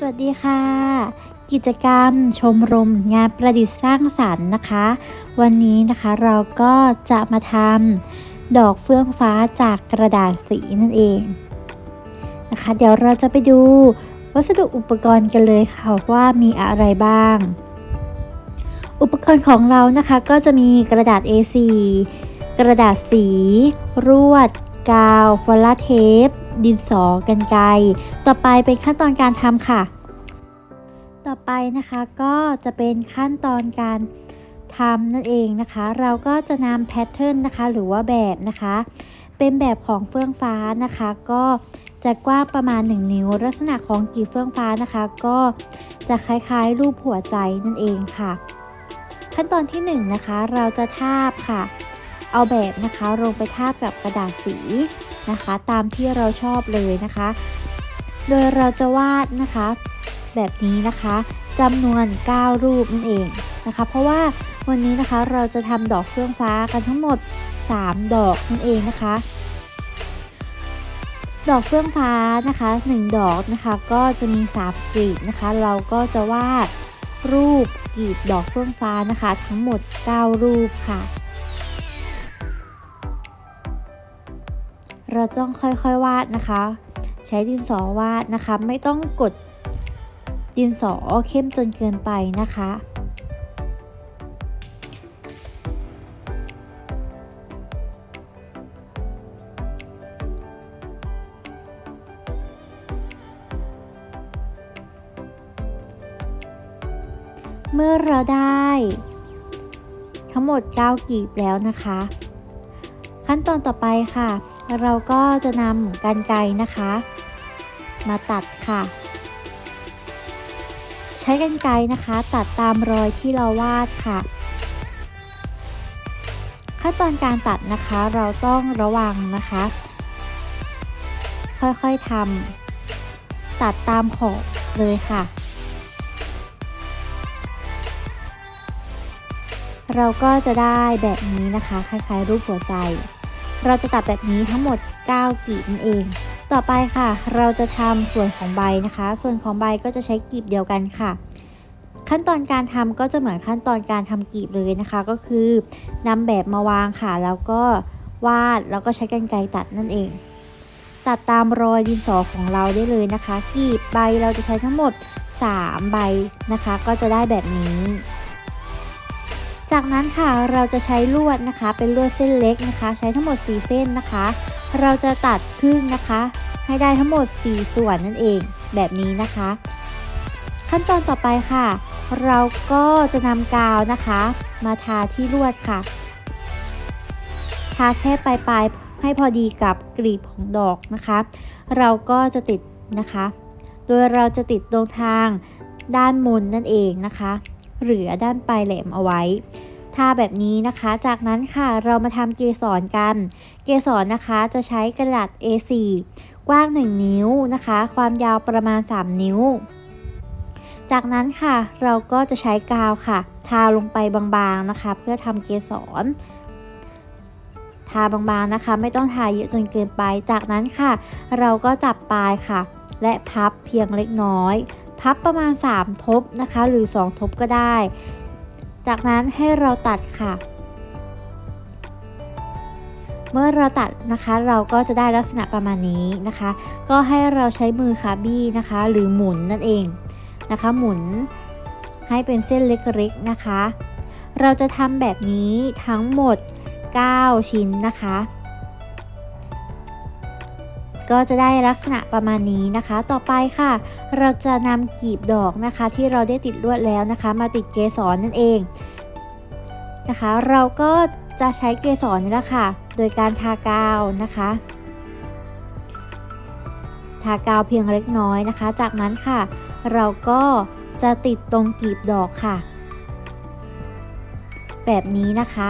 สวัสดีค่ะ กิจกรรมชมรมงานประดิษฐ์สร้างสรรค์นะคะ วันนี้นะคะเราก็จะมาทำดอกเฟื่องฟ้าจากกระดาษสีนั่นเองนะคะ เดี๋ยวเราจะไปดูวัสดุอุปกรณ์กันเลยค่ะว่ามีอะไรบ้าง อุปกรณ์ของเรานะคะก็จะมีกระดาษ A4 กระดาษสี รวด กาวฟอลลาเทป ดินสอกันไกรต่อไปเป็นขั้นตอนการทำค่ะ ต่อไปนะคะก็จะเป็นขั้นตอนการทำนั่นเองนะคะ เราก็จะนำแพทเทิร์นนะคะ หรือว่าแบบนะคะ เป็นแบบของเฟื่องฟ้านะคะ ก็จะกว้างประมาณ 1 นิ้ว ลักษณะของกีบเฟื่องฟ้านะคะ ก็จะคล้ายๆ รูปหัวใจนั่นเองค่ะ ขั้นตอนที่1นนะคะ เราจะทาบค่ะ เอาแบบนะคะลงไปทาบกับกระดาษสี นะคะ ตามที่เราชอบเลยนะคะ โดยเราจะวาดนะคะ แบบนี้นะคะจำนวน 9 รูปนั่นเองนะคะ เพราะว่าวันนี้นะคะเราจะทำดอกเฟื่องฟ้ากันทั้งหมด 3 ดอกนั่นเองนะคะ ดอกเฟื่องฟ้านะคะ 1 ดอกนะคะก็จะมี3กลีบนะคะ เราก็จะวาดรูปกลีบดอกเฟื่องฟ้านะคะ ทั้งหมด 9 รูปค่ะ เราต้องค่อยๆวาดนะคะ ใช้ดินสอวาดนะคะ ไม่ต้องกดดินสอเข้มจนเกินไปนะคะ เมื่อเราได้ ทั้งหมด 9 กีบแล้วนะคะ ขั้นตอนต่อไปค่ะ เราก็จะนำกันไกรนะคะ มาตัดค่ะ ใช้กันไกรนะคะ ตัดตามรอยที่เราวาดค่ะ ขั้นตอนการตัดนะคะเราต้องระวังนะคะ ค่อยๆทำตัดตามขอบเลยค่ะ เราก็จะได้แบบนี้นะคะ คล้ายๆรูปหัวใจ เราจะตัดแบบนี้ทั้งหมด 9กีบนั่นเอง ต่อไปค่ะ เราจะทำส่วนของใบนะคะ ส่วนของใบก็จะใช้กีบเดียวกันค่ะ ขั้นตอนการทำก็จะเหมือนขั้นตอนการทำกีบเลยนะคะ ก็คือนำแบบมาวางค่ะ แล้วก็วาดแล้วก็ใช้กรรไกรตัดนั่นเอง ตัดตามรอยดินสอของเราได้เลยนะคะ กีบใบเราจะใช้ทั้งหมด 3 ใบนะคะ ก็จะได้แบบนี้ จากนั้นค่ะเราจะใช้ลวดนะคะ เป็นลวดเส้นเล็กนะคะ ใช้ทั้งหมด 4 เส้นนะคะ เราจะตัดครึ่งนะคะ ให้ได้ทั้งหมด 4 ส่วนนั่นเองแบบนี้นะคะ ขั้นตอนต่อไปค่ะ เราก็จะนำกาวนะคะ มาทาที่ลวดค่ะทาแค่ปลายๆให้พอดีกับกลีบของดอกนะคะ เราก็จะติดนะคะ โดยเราจะติดตรงทางด้านมนนั่นเองนะคะ หลือด้านปลายแหลมเอาไว้ทาแบบนี้นะคะ จากนั้นค่ะเรามาทำเกสรกัน เกสรนะคะจะใช้กระดาษ A4 กว้าง 1 นิ้วนะคะ ความยาวประมาณ 3 นิ้ว จากนั้นค่ะเราก็จะใช้กาวค่ะ ทาลงไปบางๆนะคะ เพื่อทำเกสร ทาบางๆนะคะ ไม่ต้องทาเยอะจนเกินไป จากนั้นค่ะ เราก็จับปลายค่ะ และพับเพียงเล็กน้อย พับประมาณ 3 ทบนะคะ หรือ 2 ทบก็ได้ จากนั้นให้เราตัดค่ะ เมื่อเราตัดนะคะ เราก็จะได้ลักษณะประมาณนี้นะคะ ก็ให้เราใช้มือค่ะบี้นะคะ หรือหมุนนั่นเองนะคะ หมุนให้เป็นเส้นเล็กๆนะคะ เราจะทำแบบนี้ทั้งหมด 9 ชิ้นนะคะ ก็จะได้ลักษณะประมาณนี้นะคะ ต่อไปค่ะ เราจะนำกีบดอกนะคะ ที่เราได้ติดลวดแล้วนะคะ มาติดเกสรนนั่นเองนะคะ เราก็จะใช้เกสรนี่แหละค่ะ โดยการทากาวนะคะ ทากาวเพียงเล็กน้อยนะคะ จากนั้นค่ะ เราก็จะติดตรงกีบดอกค่ะ แบบนี้นะคะ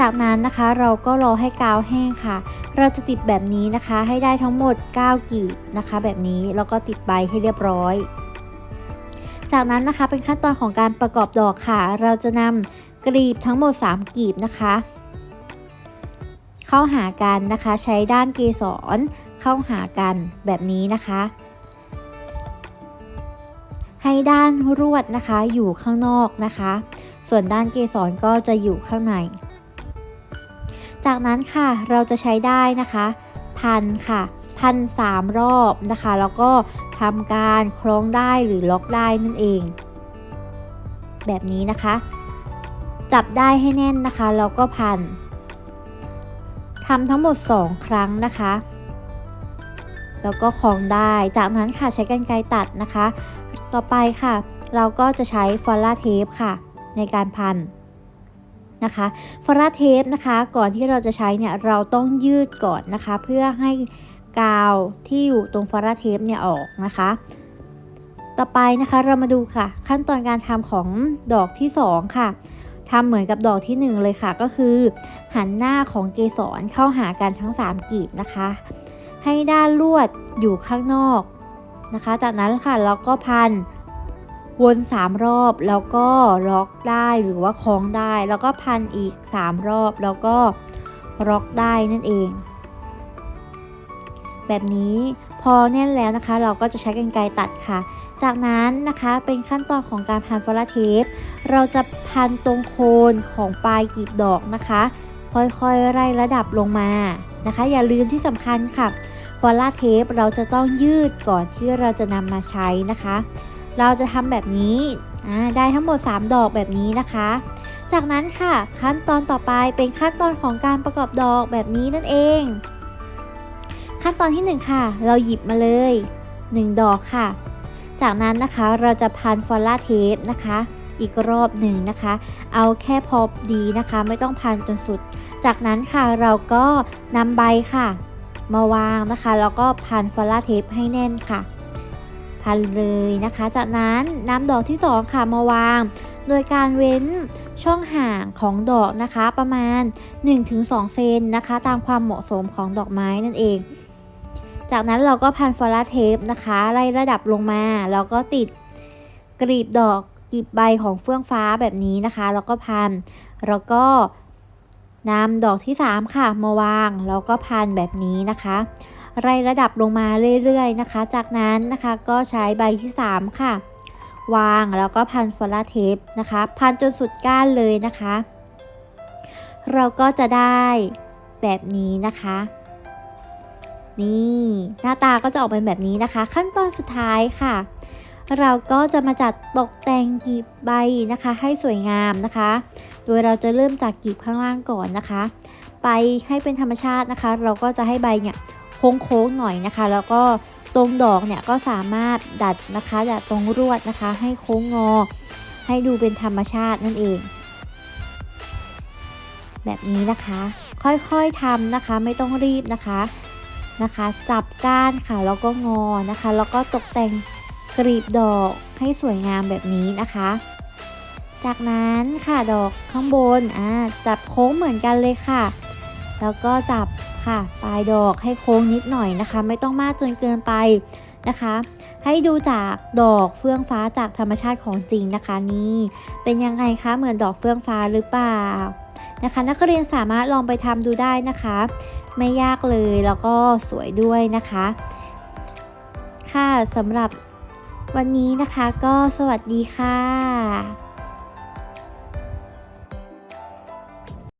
จากนั้นนะคะเราก็รอให้กาวแห้งค่ะ เราจะติดแบบนี้นะคะให้ได้ทั้งหมด 9กีบนะคะ แบบนี้แล้วก็ติดใบให้เรียบร้อย จากนั้นนะคะเป็นขั้นตอนของการประกอบดอกค่ะ เราจะนำกลีบทั้งหมด 3กีบนะคะ เข้าหากันนะคะ ใช้ด้านเกสรเข้าหากันแบบนี้นะคะ ให้ด้านรวดนะคะอยู่ข้างนอกนะคะ ส่วนด้านเกสรก็จะอยู่ข้างใน จากนั้นค่ะเราจะใช้ได้นะคะพันค่ะพันสามรอบนะคะ แล้วก็ทำการคล้องได้หรือล็อกได้นั่นเอง แบบนี้นะคะ จับได้ให้แน่นนะคะแล้วก็พันทำทั้งหมด 2 ครั้งนะคะ แล้วก็คล้องได้จากนั้นค่ะใช้กรรไกรตัดนะคะ ต่อไปค่ะ เราก็จะใช้ฟอลล่าเทปค่ะ ในการพัน นะคะฟอลล่าเทปนะคะ ก่อนที่เราจะใช้เนี่ยเราต้องยืดก่อนนะคะ เพื่อให้กาวที่อยู่ตรงฟอลล่าเทปเนี่ยออกนะคะ ต่อไปนะคะเรามาดูค่ะ ขั้นตอนการทำของดอกที่ 2 ค่ะทำเหมือนกับดอกที่ 1 เลยค่ะ ก็คือ หันหน้าของเกสรเข้าหากันทั้ง 3กีบนะคะ ให้ด้านลวดอยู่ข้างนอกนะคะ จากนั้นค่ะเราก็พัน วน3รอบแล้วก็ล็อกได้หรือว่าคล้องได้ แล้วก็พันอีก 3 รอบแล้วก็ล็อกได้นั่นเอง แบบนี้พอแน่นแล้วนะคะ เราก็จะใช้กรรไกรตัดค่ะ จากนั้นนะคะเป็นขั้นตอนของการพันฟอลาเทปเราจะพันตรงโคนของปลายกลีบดอกนะคะ ค่อยๆไล่ระดับลงมานะคะ อย่าลืมที่สำคัญค่ะฟอลลาเทปเราจะต้องยืดก่อนที่เราจะนำมาใช้นะคะ เราจะทำแบบนี้ได้ทั้งหมด 3 ดอกแบบนี้นะคะ จากนั้นค่ะขั้นตอนต่อไปเป็นขั้นตอนของการประกอบดอกแบบนี้นั่นเอง ขั้นตอนที่ 1 ค่ะ เราหยิบมาเลย 1 ดอกค่ะ จากนั้นนะคะเราจะพันฟอลล่าเทปนะคะ อีกรอบหนึ่งนะคะ เอาแค่พอดีนะคะ ไม่ต้องพันจนสุด จากนั้นค่ะเราก็นำใบค่ะ มาวางนะคะแล้วก็พันฟอลล่าเทปให้แน่นค่ะ พันเลยนะคะ จากนั้นนำดอกที่ 2 ค่ะมาวาง โดยการเว้นช่องห่างของดอกนะคะประมาณ 1-2 เซนนะคะ ตามความเหมาะสมของดอกไม้นั่นเอง จากนั้นเราก็พันฟลาเทปนะคะไล่ระดับลงมาแล้วก็ติดกรีบดอกกลีบใบของเฟื่องฟ้าแบบนี้นะคะ แล้วก็พันแล้วก็นำดอกที่ 3 ค่ะมาวางแล้วก็พันแบบนี้นะคะ ไล่ระดับลงมาเรื่อยๆนะคะ จากนั้นนะคะก็ใช้ใบที่ 3 ค่ะ วางแล้วก็พันฟอลลาเทปนะคะ พันจนสุดก้านเลยนะคะ เราก็จะได้แบบนี้นะคะนี่หน้าตาก็จะออกเป็นแบบนี้นะคะ ขั้นตอนสุดท้ายค่ะ เราก็จะมาจัดตกแต่งกีบใบนะคะ ให้สวยงามนะคะ โดยเราจะเริ่มจากกีบข้างล่างก่อนนะคะ ไปให้เป็นธรรมชาตินะคะ เราก็จะให้ใบเนี่ย โค้งๆหน่อยนะคะ แล้วก็ตรงดอกเนี่ยก็สามารถดัดนะคะดัดตรงรวดนะคะ ให้โค้งงอ ให้ดูเป็นธรรมชาตินั่นเอง แบบนี้นะคะ ค่อยๆทำนะคะไม่ต้องรีบนะคะนะคะ จับก้านค่ะแล้วก็งอนะคะ แล้วก็ตกแต่งกรีบดอกให้สวยงามแบบนี้นะคะ จากนั้นค่ะดอกข้างบนอ่าจับโค้งเหมือนกันเลยค่ะ แล้วก็จับ ค่ะ ปลายดอกให้โค้งนิดหน่อยนะคะ ไม่ต้องมากจนเกินไปนะคะ ให้ดูจากดอกเฟื่องฟ้าจากธรรมชาติของจริงนะคะนี่เป็นยังไงคะเหมือนดอกเฟื่องฟ้าหรือเปล่านะคะ นักเรียนสามารถลองไปทำดูได้นะคะ ไม่ยากเลยแล้วก็สวยด้วยนะคะ ค่ะสำหรับวันนี้นะคะก็สวัสดีค่ะ